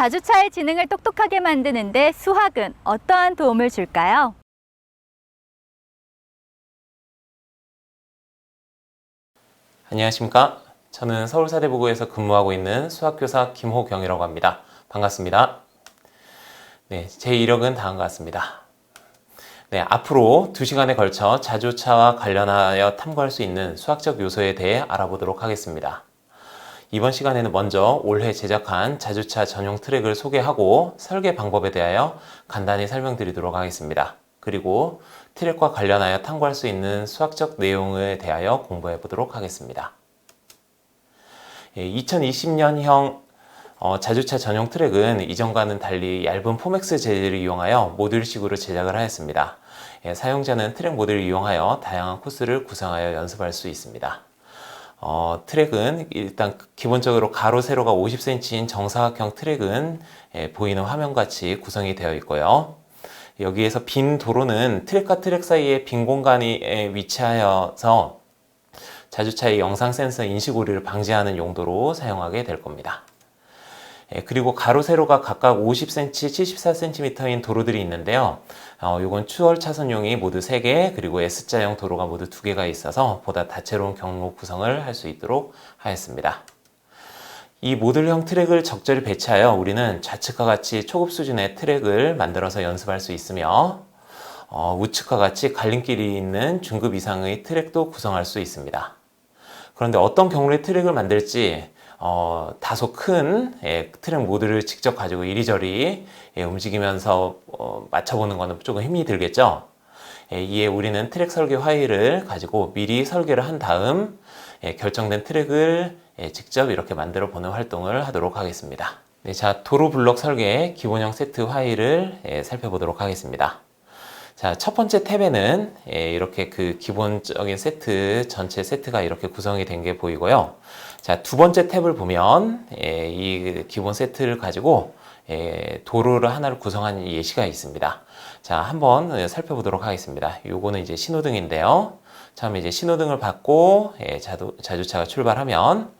자주차의 지능을 똑똑하게 만드는데 수학은 어떠한 도움을 줄까요? 안녕하십니까? 저는 서울사대부고에서 근무하고 있는 수학교사 김호경이라고 합니다. 반갑습니다. 네, 제 이력은 다음과 같습니다. 네, 앞으로 2시간에 걸쳐 자주차와 관련하여 탐구할 수 있는 수학적 요소에 대해 알아보도록 하겠습니다. 이번 시간에는 먼저 올해 제작한 자주차 전용 트랙을 소개하고 설계 방법에 대하여 간단히 설명드리도록 하겠습니다. 그리고 트랙과 관련하여 탐구할 수 있는 수학적 내용에 대하여 공부해 보도록 하겠습니다. 2020년형 어, 자주차 전용 트랙은 이전과는 달리 얇은 포맥스 재질을 이용하여 모듈식으로 제작을 하였습니다. 예, 사용자는 트랙 모듈을 이용하여 다양한 코스를 구성하여 연습할 수 있습니다. 어, 트랙은 일단 기본적으로 가로 세로가 50cm인 정사각형 트랙은 예, 보이는 화면같이 구성이 되어 있고요. 여기에서 빈 도로는 트랙과 트랙 사이에 빈 공간이 위치하여서 자주차의 영상 센서 인식 오류를 방지하는 용도로 사용하게 될 겁니다. 예, 그리고 가로 세로가 각각 50cm, 74cm인 도로들이 있는데요. 어, 이건 추월 차선용이 모두 3개, 그리고 S자형 도로가 모두 2개가 있어서 보다 다채로운 경로 구성을 할 수 있도록 하였습니다. 이 모듈형 트랙을 적절히 배치하여 우리는 좌측과 같이 초급 수준의 트랙을 만들어서 연습할 수 있으며 어, 우측과 같이 갈림길이 있는 중급 이상의 트랙도 구성할 수 있습니다. 그런데 어떤 경로의 트랙을 만들지 어, 다소 큰 예, 트랙 모드를 직접 가지고 이리저리 예, 움직이면서 어, 맞춰보는 것은 조금 힘이 들겠죠. 예, 이에 우리는 트랙 설계 파일을 가지고 미리 설계를 한 다음 예, 결정된 트랙을 예, 직접 이렇게 만들어 보는 활동을 하도록 하겠습니다. 네, 자 도로 블록 설계 기본형 세트 파일을 예, 살펴보도록 하겠습니다. 자, 첫 번째 탭에는 예, 이렇게 그 기본적인 세트, 전체 세트가 이렇게 구성이 된 게 보이고요. 자, 두 번째 탭을 보면 예, 이 기본 세트를 가지고 예, 도로를 하나를 구성한 예시가 있습니다. 자, 한번 살펴보도록 하겠습니다. 요거는 이제 신호등인데요. 처음에 이제 신호등을 받고 자도, 자주차가 출발하면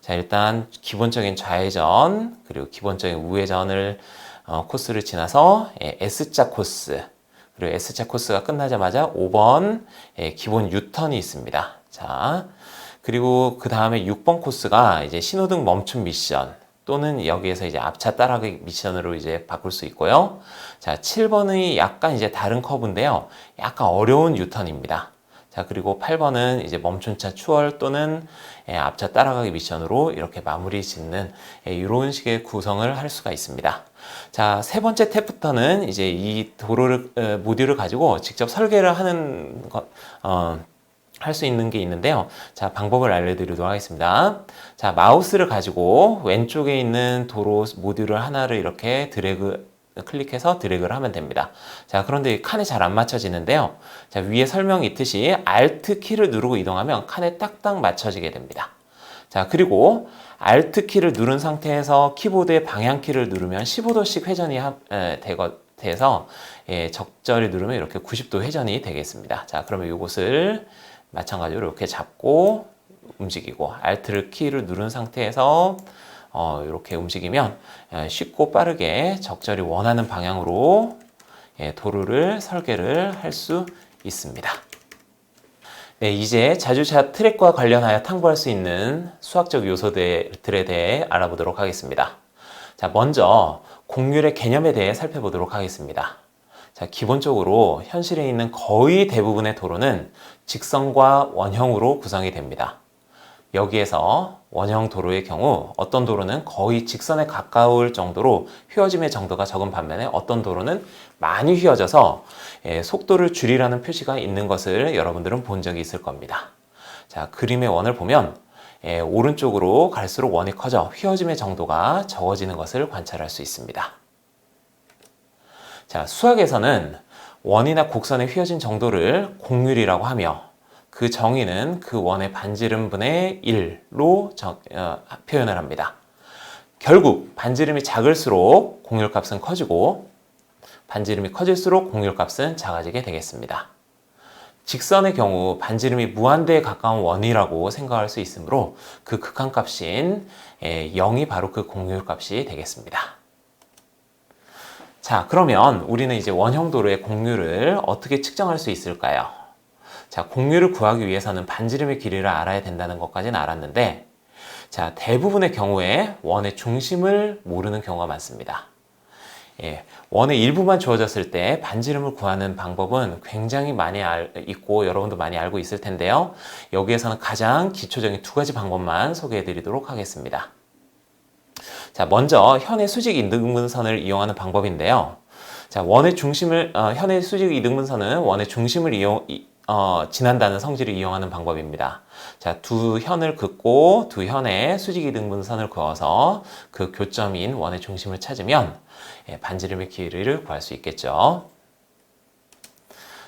자, 일단 기본적인 좌회전, 그리고 기본적인 우회전을 어, 코스를 지나서 S자 코스, 그리고 S자 코스가 끝나자마자 5번 예, 기본 유턴이 있습니다. 자, 그리고 그 다음에 6번 코스가 이제 신호등 멈춤 미션 또는 여기에서 이제 앞차 따라가기 미션으로 이제 바꿀 수 있고요. 자, 7번의 약간 이제 다른 커브인데요. 약간 어려운 유턴입니다. 자, 그리고 8번은 이제 멈춘 차 추월 또는 예, 앞차 따라가기 미션으로 이렇게 마무리 짓는 예, 이런 식의 구성을 할 수가 있습니다. 자, 세 번째 탭부터는 이제 이 도로를, 어, 모듈을 가지고 직접 설계를 하는 것, 어, 할수 있는 게 있는데요. 자, 방법을 알려드리도록 하겠습니다. 자, 마우스를 가지고 왼쪽에 있는 도로 모듈을 하나를 이렇게 드래그 클릭해서 드래그를 하면 됩니다. 자, 그런데 칸에 잘 안 맞춰지는데요. 자, 위에 설명 있듯이 Alt 키를 누르고 이동하면 칸에 딱딱 맞춰지게 됩니다. 자, 그리고 Alt 키를 누른 상태에서 키보드의 방향 키를 누르면 15도씩 회전이 하, 에, 되거, 돼서 예, 적절히 누르면 이렇게 90도 회전이 되겠습니다. 자, 그러면 이것을 마찬가지로 이렇게 잡고 움직이고 Alt 키를 누른 상태에서 어, 이렇게 움직이면 예, 쉽고 빠르게 적절히 원하는 방향으로 예, 도로를 설계를 할 수 있습니다. 네, 이제 자주차 트랙과 관련하여 탐구할 수 있는 수학적 요소들에 대해 알아보도록 하겠습니다. 자, 먼저 공률의 개념에 대해 살펴보도록 하겠습니다. 자, 기본적으로 현실에 있는 거의 대부분의 도로는 직선과 원형으로 구성이 됩니다. 여기에서 원형 도로의 경우 어떤 도로는 거의 직선에 가까울 정도로 휘어짐의 정도가 적은 반면에 어떤 도로는 많이 휘어져서 예, 속도를 줄이라는 표시가 있는 것을 여러분들은 본 적이 있을 겁니다. 자, 그림의 원을 보면 예, 오른쪽으로 갈수록 원이 커져 휘어짐의 정도가 적어지는 것을 관찰할 수 있습니다. 자, 수학에서는 원이나 곡선의 휘어진 정도를 공률이라고 하며 그 정의는 그 원의 반지름분의 1로 정, 어, 표현을 합니다. 결국 반지름이 작을수록 공률값은 커지고 반지름이 커질수록 공률값은 작아지게 되겠습니다. 직선의 경우 반지름이 무한대에 가까운 원이라고 생각할 수 있으므로 그 극한값인 0이 바로 그 공률값이 되겠습니다. 자, 그러면 우리는 이제 원형 도로의 공률을 어떻게 측정할 수 있을까요? 자, 공률을 구하기 위해서는 반지름의 길이를 알아야 된다는 것까지는 알았는데, 자, 대부분의 경우에 원의 중심을 모르는 경우가 많습니다. 예, 원의 일부만 주어졌을 때 반지름을 구하는 방법은 굉장히 많이 알, 있고 여러분도 많이 알고 있을 텐데요. 여기에서는 가장 기초적인 두 가지 방법만 소개해 드리도록 하겠습니다. 자, 먼저 현의 수직 이등분선을 이용하는 방법인데요. 자, 원의 중심을 어, 현의 수직 이등분선은 원의 중심을 이용 이- 어, 지난다는 성질을 이용하는 방법입니다. 자, 두 현을 긋고 두 현에 수직 이 등분선을 그어서 그 교점인 원의 중심을 찾으면 예, 반지름의 길이를 구할 수 있겠죠.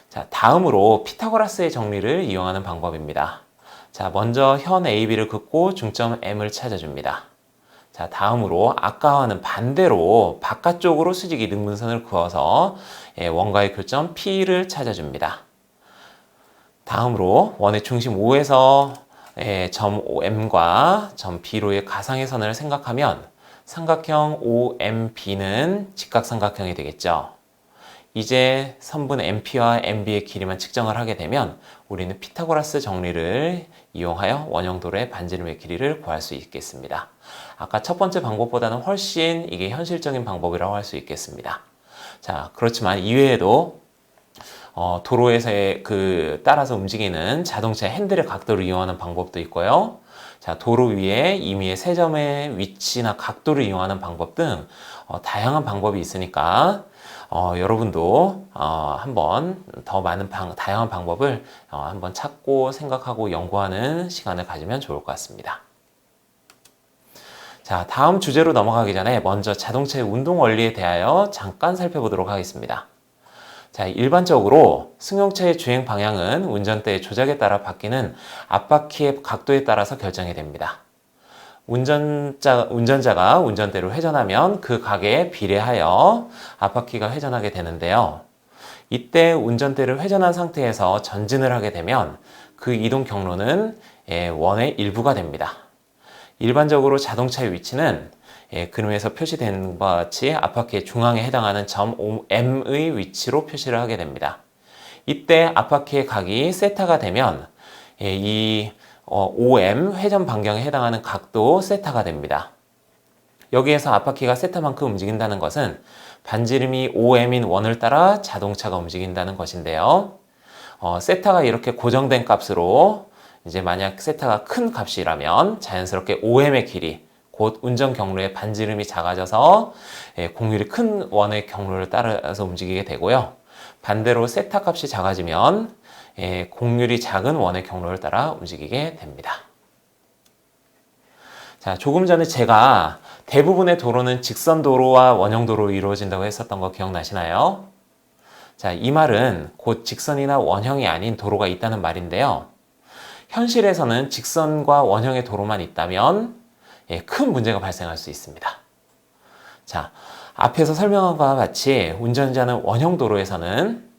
자, 다음으로 피타고라스의 정리를 이용하는 방법입니다. 자, 먼저 현 AB를 긋고 중점 M을 찾아줍니다. 자, 다음으로 아까와는 반대로 바깥쪽으로 수직 이 등분선을 그어서 예, 원과의 교점 P를 찾아줍니다. 다음으로 원의 중심 O에서 예, 점 M과 점 B로의 가상의 선을 생각하면 삼각형 OMB는 직각삼각형이 되겠죠. 이제 선분 MP와 MB의 길이만 측정을 하게 되면 우리는 피타고라스 정리를 이용하여 원형도로의 반지름의 길이를 구할 수 있겠습니다. 아까 첫 번째 방법보다는 훨씬 이게 현실적인 방법이라고 할 수 있겠습니다. 자, 그렇지만 이외에도 어, 도로에서의 그 따라서 움직이는 자동차 핸들의 각도를 이용하는 방법도 있고요. 자, 도로 위에 임의의 세 점의 위치나 각도를 이용하는 방법 등 어, 다양한 방법이 있으니까 어, 여러분도 어, 한번 더 많은 방, 다양한 방법을 어, 한번 찾고 생각하고 연구하는 시간을 가지면 좋을 것 같습니다. 자, 다음 주제로 넘어가기 전에 먼저 자동차의 운동 원리에 대하여 잠깐 살펴보도록 하겠습니다. 자, 일반적으로 승용차의 주행 방향은 운전대의 조작에 따라 바뀌는 앞바퀴의 각도에 따라서 결정이 됩니다. 운전자, 운전자가 운전대로 회전하면 그 각에 비례하여 앞바퀴가 회전하게 되는데요. 이때 운전대를 회전한 상태에서 전진을 하게 되면 그 이동 경로는 예, 원의 일부가 됩니다. 일반적으로 자동차의 위치는 예, 그림에서 표시된 바와 같이 앞바퀴의 중앙에 해당하는 점 M의 위치로 표시를 하게 됩니다. 이때 앞바퀴의 각이 세타가 되면 예, 이 어, OM 회전 반경에 해당하는 각도 세타가 됩니다. 여기에서 앞바퀴가 세타만큼 움직인다는 것은 반지름이 OM인 원을 따라 자동차가 움직인다는 것인데요. 어, 세타가 이렇게 고정된 값으로 이제 만약 세타가 큰 값이라면 자연스럽게 OM의 길이 곧 운전 경로의 반지름이 작아져서 예, 공률이 큰 원의 경로를 따라서 움직이게 되고요. 반대로 세타 값이 작아지면 예, 공률이 작은 원의 경로를 따라 움직이게 됩니다. 자, 조금 전에 제가 대부분의 도로는 직선 도로와 원형 도로로 이루어진다고 했었던 거 기억나시나요? 자, 이 말은 곧 직선이나 원형이 아닌 도로가 있다는 말인데요. 현실에서는 직선과 원형의 도로만 있다면 예, 큰 문제가 발생할 수 있습니다. 자, 앞에서 설명한 것과 같이 운전자는 원형 도로에서는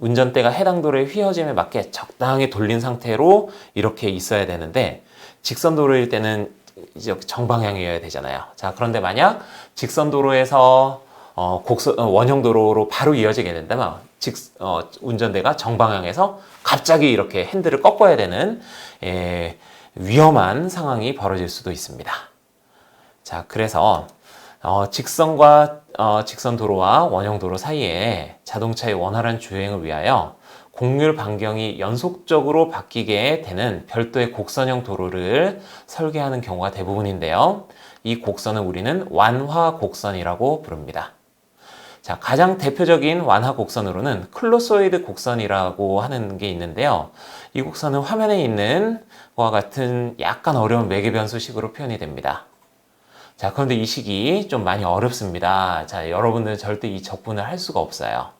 운전대가 해당 도로의 휘어짐에 맞게 적당히 돌린 상태로 이렇게 있어야 되는데 직선 도로일 때는 이제 정방향이어야 되잖아요. 자, 그런데 만약 직선 도로에서 어, 곡선, 어, 원형 도로로 바로 이어지게 된다면 직, 어, 운전대가 정방향에서 갑자기 이렇게 핸들을 꺾어야 되는 예, 위험한 상황이 벌어질 수도 있습니다. 자, 그래서 어, 직선과 어, 직선 도로와 원형 도로 사이에 자동차의 원활한 주행을 위하여 공률 반경이 연속적으로 바뀌게 되는 별도의 곡선형 도로를 설계하는 경우가 대부분인데요. 이 곡선을 우리는 완화 곡선이라고 부릅니다. 자, 가장 대표적인 완화 곡선으로는 클로소이드 곡선이라고 하는 게 있는데요. 이 곡선은 화면에 있는 것과 같은 약간 어려운 매개 변수식으로 표현이 됩니다. 자, 그런데 이 식이 좀 많이 어렵습니다. 자, 여러분들은 절대 이 적분을 할 수가 없어요.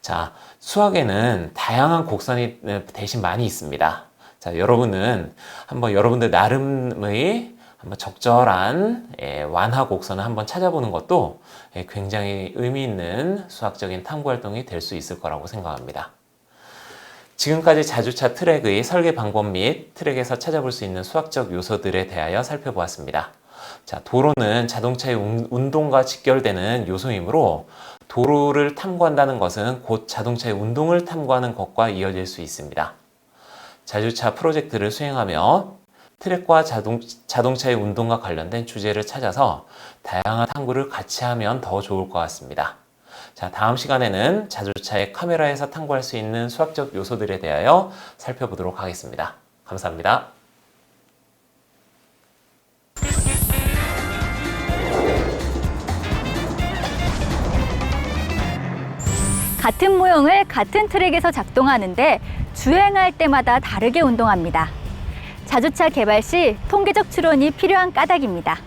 자, 수학에는 다양한 곡선이 대신 많이 있습니다. 자, 여러분은 한번 여러분들 나름의 한번 적절한 예, 완화 곡선을 한번 찾아보는 것도 예, 굉장히 의미 있는 수학적인 탐구 활동이 될 수 있을 거라고 생각합니다. 지금까지 자주차 트랙의 설계 방법 및 트랙에서 찾아볼 수 있는 수학적 요소들에 대하여 살펴보았습니다. 자, 도로는 자동차의 운- 운동과 직결되는 요소이므로 도로를 탐구한다는 것은 곧 자동차의 운동을 탐구하는 것과 이어질 수 있습니다. 자주차 프로젝트를 수행하며 트랙과 자동, 자동차의 운동과 관련된 주제를 찾아서 다양한 탐구를 같이 하면 더 좋을 것 같습니다. 자, 다음 시간에는 자주차의 카메라에서 탐구할 수 있는 수학적 요소들에 대하여 살펴보도록 하겠습니다. 감사합니다. 같은 모형을 같은 트랙에서 작동하는데 주행할 때마다 다르게 운동합니다. 자주차 개발 시 통계적 추론이 필요한 까닭입니다.